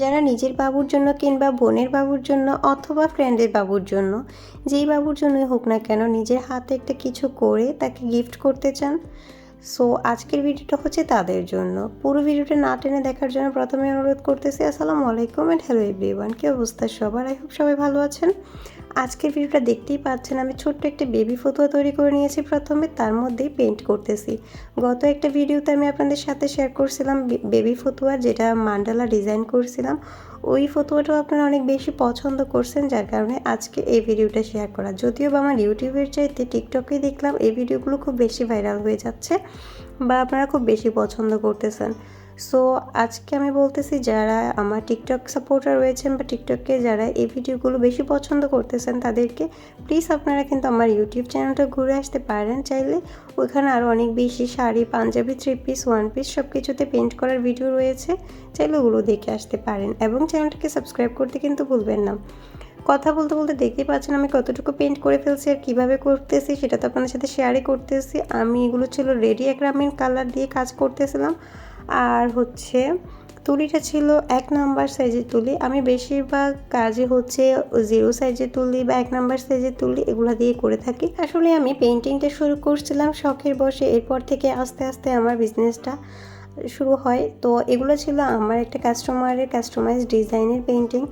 যারা নিজের বাবুর জন্য কিংবা বোনের বাবুর জন্য অথবা ফ্রেন্ডের বাবুর জন্য, যেই বাবুর জন্যই হোক না কেন নিজের হাতে একটা কিছু করে তাকে গিফট করতে চান। সো আজকের ভিডিওটা হচ্ছে তাদের জন্য। পুরো ভিডিওটা না টেনে দেখার জন্য প্রথমে অনুরোধ করতেছি, আসসালামু আলাইকুম অ্যান্ড হ্যালো এভরিওয়ান কী অবস্থা সবার? আই হোপ সবাই ভালো আছেন। আজকের ভিডিওটা দেখতেই পাচ্ছেন, আমি ছোট্ট একটা বেবি ফতুয়া তৈরি করে নিয়েছি প্রথমে, তার মধ্যেই পেন্ট করতেছি। গত একটা ভিডিওতে আমি আপনাদের সাথে শেয়ার করছিলাম বেবি ফতুয়া, যেটা মান্ডালা ডিজাইন করছিলাম। ওই ফতুয়াটাও আপনারা অনেক বেশি পছন্দ করছেন, যার কারণে আজকে এই ভিডিওটা শেয়ার করা। যদিও বা আমার ইউটিউবের চাইতে টিকটকে দেখলাম, এই ভিডিওগুলো খুব বেশি ভাইরাল হয়ে যাচ্ছে বা আপনারা খুব বেশি পছন্দ করতেছেন। সো আজকে আমি বলতেছি যারা আমার টিকটক সাপোর্টার রয়েছেন বা টিকটকে যারা এই ভিডিওগুলো বেশি পছন্দ করতেছেন তাদেরকে প্লিজ আপনারা কিন্তু আমার ইউটিউব চ্যানেলটা ঘুরে আসতে পারেন। চাইলে ওইখানে আরও অনেক বেশি sari, panjabi three piece one piece সব কিছুতে পেন্ট করার ভিডিও রয়েছে। চাইলে ওগুলো দেখে আসতে পারেন এবং চ্যানেলটাকে সাবস্ক্রাইব করতে কিন্তু ভুলবেন না। কথা বলতে বলতে দেখতেই পাচ্ছেন আমি কতটুকু পেন্ট করে ফেলছি আর কীভাবে করতেছি সেটা তো আপনাদের সাথে শেয়ারই করতেছি। আমি এগুলো ছিল রেডি একরামিন কালার দিয়ে কাজ করতেছিলাম। আর হচ্ছে তুলিটা ছিল এক নাম্বার সাইজের তুলি। আমি বেশিরভাগ কাজে হচ্ছে জিরো সাইজের তুলি বা এক নাম্বার সাইজের তুলি এগুলো দিয়ে করে থাকি। আসলে আমি পেন্টিংটা শুরু করছিলাম শখের বসে, এরপর থেকে আস্তে আস্তে আমার বিজনেসটা শুরু হয়। তো এগুলো ছিল আমার একটা কাস্টমারের কাস্টমাইজ ডিজাইনের পেন্টিং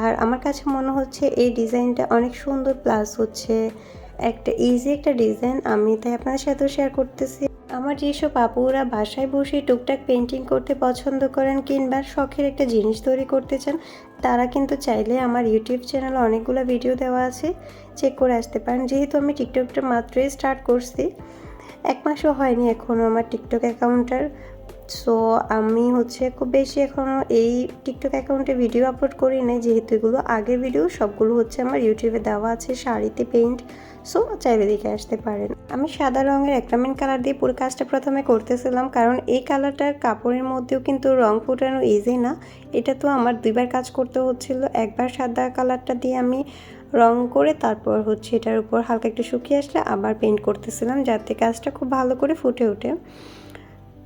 আর আমার কাছে মনে হচ্ছে এই ডিজাইনটা অনেক সুন্দর প্লাস হচ্ছে একটা ইজি একটা ডিজাইন আমি তাই আপনাদের সাথেও শেয়ার করতেছি। আমার যেসব আপুরা বাসায় বসে টুকটাক পেন্টিং করতে পছন্দ করেন কিংবা শখের একটা জিনিস তৈরি করতে চান, তারা কিন্তু চাইলে আমার ইউটিউব চ্যানেলে অনেকগুলো ভিডিও দেওয়া আছে। চেক করে আসতে পারেন। যেহেতু আমি টিকটকটা মাত্রই স্টার্ট করছি, এক মাসও হয়নি এখনও আমার টিকটক অ্যাকাউন্টার সো আমি হচ্ছে খুব বেশি এখনও এই টিকটক অ্যাকাউন্টে ভিডিও আপলোড করি নাই, যেহেতু এগুলো আগের ভিডিও সবগুলো হচ্ছে আমার ইউটিউবে দেওয়া আছে, শাড়িতে পেইন্ট সো চাইলে দেখে আসতে পারেন। আমি সাদা রঙের অ্যাক্রামেন্ট কালার দিয়ে পুরো কাজটা প্রথমে করতেছিলাম, কারণ এই কালারটার কাপড়ের মধ্যেও কিন্তু রং ফুটানো ইজি না। এটা তো আমার দুইবার কাজ করতে হচ্ছিল, একবার সাদা কালারটা দিয়ে আমি রং করে তারপর হচ্ছে এটার উপর হালকা একটু শুকিয়ে আসলে আবার পেন্ট করতেছিলাম, যাতে কাজটা খুব ভালো করে ফুটে ওঠে।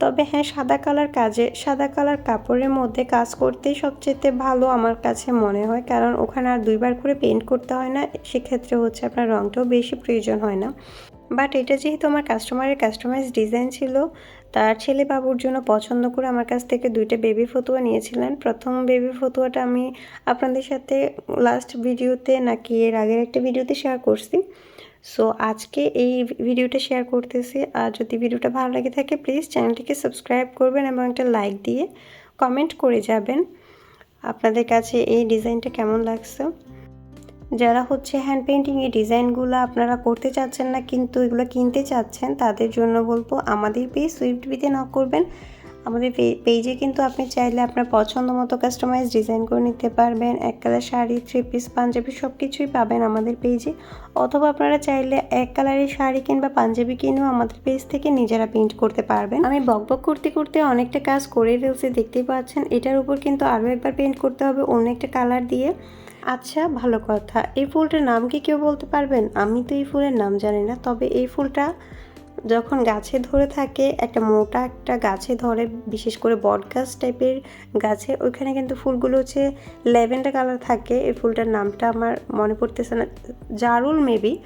তবে হ্যাঁ সাদা কালার কাজে, সাদা কালার কাপড়ের মধ্যে কাজ করতেই সবচেয়ে ভালো আমার কাছে মনে হয়। কারণ ওখানে আর দুইবার করে পেন্ট করতে হয় না, সেক্ষেত্রে হচ্ছে আপনার রঙটাও বেশি প্রয়োজন হয় না। বাট এটা যেহেতু আমার কাস্টমারের কাস্টমাইজ ডিজাইন ছিল, তার ছেলে বাবুর জন্য পছন্দ করে আমার কাছ থেকে দুইটা বেবি ফতুয়া নিয়েছিলেন। প্রথম বেবি ফতুয়াটা আমি আপনাদের সাথে লাস্ট ভিডিওতে নাকি এর আগের একটা ভিডিওতে শেয়ার করছি। সো আজকে এই ভিডিওটা শেয়ার করতেছি। আর যদি ভিডিওটা ভালো লাগে থাকে প্লিজ চ্যানেলটিকে সাবস্ক্রাইব করবেন এবং একটা লাইক দিয়ে কমেন্ট করে যাবেন। আপনাদের কাছে এই ডিজাইনটা কেমন লাগছে? যারা হচ্ছে হ্যান্ড পেন্টিং এই ডিজাইনগুলো আপনারা করতে চাচ্ছেন না, কিন্তু এগুলো কিনতে চাচ্ছেন, তাদের জন্য বলব আমাদের পেয়ে সুইফট বিতে না করবেন। আমাদের পেজে কিন্তু আপনি চাইলে আপনার পছন্দ মতো কাস্টমাইজ ডিজাইন করে নিতে পারবেন। এক colour sari three piece panjabi সব কিছুই পাবেন আমাদের পেজে অথবা আপনারা চাইলে এক কালারের শাড়ি কিংবা পাঞ্জাবি কিনেও আমাদের পেজ থেকে নিজেরা প্রিন্ট করতে পারবেন। আমি বক বক করতে করতে অনেকটা কাজ করে ফেলছি, দেখতেই পাচ্ছেন। এটার উপর কিন্তু আরও একবার পেন্ট করতে হবে অন্য একটা কালার দিয়ে। আচ্ছা ভালো কথা। এই ফুলটার নাম কি কেউ বলতে পারবেন? আমি তো এই ফুলের নাম জানি না, তবে এই ফুলটা যখন গাছে ধরে থাকে, একটা মোটা একটা গাছে ধরে, বিশেষ করে বট গাছ টাইপের গাছে, ওইখানে কিন্তু ফুলগুলো হচ্ছে ল্যাভেন্ডার কালার থাকে। এই ফুলটার নামটা আমার মনে পড়তেছে না। জারুল মেবি।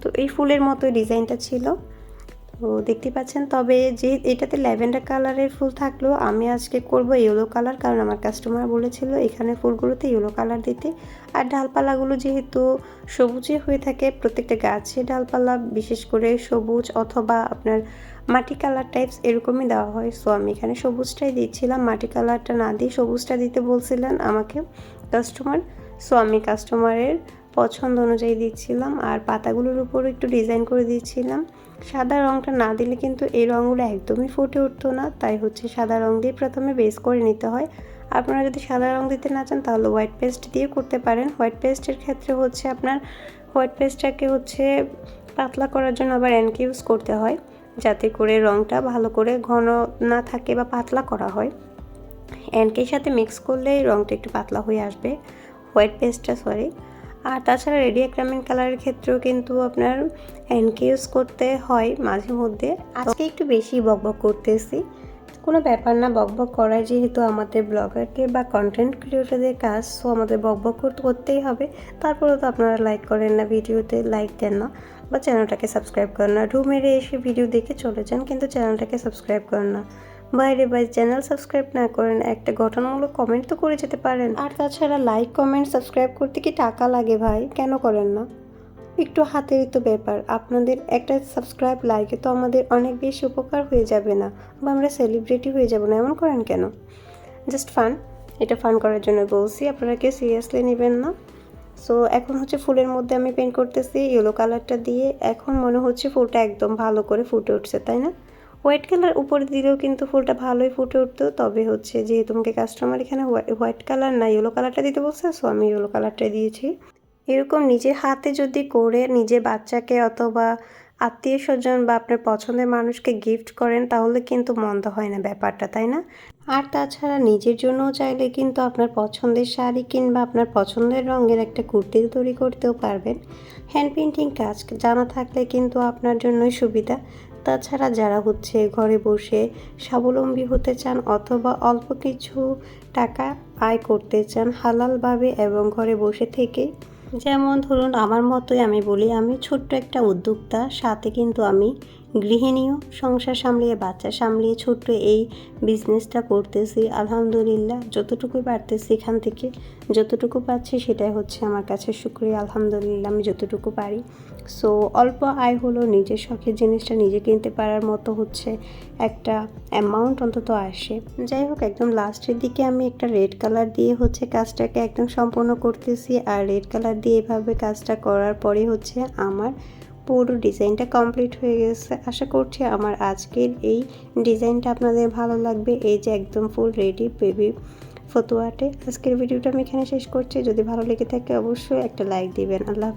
তো এই ফুলের মতো ডিজাইনটা ছিল। তো দেখতে পাচ্ছেন, তবে যে এটাতে ল্যাভেন্ডার কালারের ফুল থাকলেও আমি আজকে করব ইয়েলো কালার, কারণ আমার কাস্টমার বলেছিল এখানে ফুলগুলোতে ইয়েলো কালার দিতে। আর ডালপালাগুলো যেহেতু সবুজে হয়ে থাকে, প্রত্যেকটা গাছে ডালপালা, বিশেষ করে সবুজ অথবা আপনার মাটি কালার টাইপস এরকমই দেওয়া হয়। সো আমি এখানে সবুজটাই দিচ্ছিলাম, মাটি কালারটা না দিয়ে সবুজটা দিতে বলছিলেন আমাকে কাস্টমার। সো আমি কাস্টমারের পছন্দ অনুযায়ী দিচ্ছিলাম, আর পাতাগুলোর উপর একটু ডিজাইন করে দিচ্ছিলাম। সাদা রঙটা না দিলে কিন্তু এই রঙগুলো একদমই ফুটে উঠতো না। তাই হচ্ছে সাদা রঙ দিয়ে প্রথমে বেস করে নিতে হয়। আপনারা যদি সাদা রঙ দিতে না চান তাহলে হোয়াইট পেস্ট দিয়ে করতে পারেন। হোয়াইট পেস্টের ক্ষেত্রে হচ্ছে আপনার হোয়াইট পেস্টটাকে হচ্ছে পাতলা করার জন্য আবার অ্যানকে ইউজ করতে হয়। যাতে করে রঙটা ভালো করে ঘন না থাকে বা পাতলা করা হয়। অ্যানকের সাথে মিক্স করলে রঙটা একটু পাতলা হয়ে আসবে। হোয়াইট পেস্টটা সরি আর তাছাড়া রেডি অ্যাক্রামিন কালারের ক্ষেত্রেও কিন্তু আপনার এনকে ইউজ করতে হয় মাঝে মধ্যে। আজকে একটু বেশি বকবক করতেছি। কোনো ব্যাপার না, বকবক করাই যেহেতু আমাদের ব্লগারকে বা কন্টেন্ট ক্রিয়েটরদের কাজ সো আমাদের বকবক করতে, করতেই হবে। তারপরেও তো আপনারা লাইক করেন না ভিডিওতে লাইক দেন না। বা চ্যানেলটাকে সাবস্ক্রাইব করেন না। রুমেরে এসে ভিডিও দেখে চলে যান, কিন্তু চ্যানেলটাকে সাবস্ক্রাইব করেন না। বাইরে বাই চ্যানেল সাবস্ক্রাইব না করেন, একটা গঠনমূলক কমেন্ট তো করে যেতে পারেন। আর তাছাড়া লাইক কমেন্ট সাবস্ক্রাইব করতে কি টাকা লাগে ভাই? কেন করেন না? একটু হাতেরই তো ব্যাপার। আপনাদের একটা সাবস্ক্রাইব লাইকে তো আমাদের অনেক বেশি উপকার হয়ে যাবে না। বা আমরা সেলিব্রিটি হয়ে যাব না, এমন করেন কেন? জাস্ট ফান এটা ফান করার জন্য বলছি, আপনারা কেউ সিরিয়াসলি নেবেন না। সো এখন হচ্ছে ফুলের মধ্যে আমি পেন্ট করতেছি ইয়েলো কালারটা দিয়ে, এখন মনে হচ্ছে ফুলটা একদম ভালো করে ফুটে উঠছে, তাই না? হোয়াইট কালার উপরে দিলেও কিন্তু ফুলটা ভালোই ফুটে উঠতো। তবে হচ্ছে যেহেতু তোমাকে কাস্টমার এখানে হোয়াইট কালার না ইয়েলো কালারটা দিতে বলছে সো আমি ইয়েলো কালারটা দিয়েছি। এরকম নিজের হাতে যদি করে নিজের বাচ্চাকে অথবা আত্মীয় স্বজন বা আপনার পছন্দের মানুষকে গিফট করেন, তাহলে কিন্তু মন্দ হয় না ব্যাপারটা, তাই না? আর তাছাড়া নিজের জন্যও চাইলে কিন্তু আপনার পছন্দের শাড়ি কিংবা আপনার পছন্দের রঙের একটা কুর্তি তৈরি করতেও পারবেন। হ্যান্ড পেন্টিং কাজ জানা থাকলে কিন্তু আপনার জন্যই সুবিধা। তাছাড়া যারা হচ্ছে ঘরে বসে স্বাবলম্বী হতে চান অথবা অল্প কিছু টাকা আয় করতে চান হালালভাবে এবং ঘরে বসে থেকে, যেমন ধরুন আমার মতোই আমি বলি, আমি ছোট্ট একটা উদ্যোক্তা, সাথে কিন্তু আমি গৃহিণীও সংসার সামলিয়ে, বাচ্চা সামলিয়ে ছোট্ট এই বিজনেসটা করতেছি। আলহামদুলিল্লাহ, যতটুকু পারতেছি এখান থেকে, যতটুকু পাচ্ছি সেটাই হচ্ছে আমার কাছে শুক্রিয়া। আলহামদুলিল্লাহ, আমি যতটুকু পারি। সো অল্প আয় হলো নিজের শখের জিনিসটা নিজে কিনতে পারার মতো হচ্ছে একটা অ্যামাউন্ট অন্তত আসে। যাই হোক, একদম লাস্টের দিকে আমি একটা রেড কালার দিয়ে হচ্ছে কাজটাকে একদম সম্পূর্ণ করতেছি আর রেড কালার দিয়ে এভাবে কাজটা করার পরে হচ্ছে আমার পুরো ডিজাইনটা কমপ্লিট হয়ে গেছে। আশা করছি আমার আজকের এই ডিজাইনটা আপনাদের ভালো লাগবে। এই যে একদম ফুল রেডি বেবি ফতুয়াটে। আজকের ভিডিওটা আমি এখানে শেষ করছি। যদি ভালো লেগে থাকে অবশ্যই একটা লাইক দিবেন। আল্লাহ।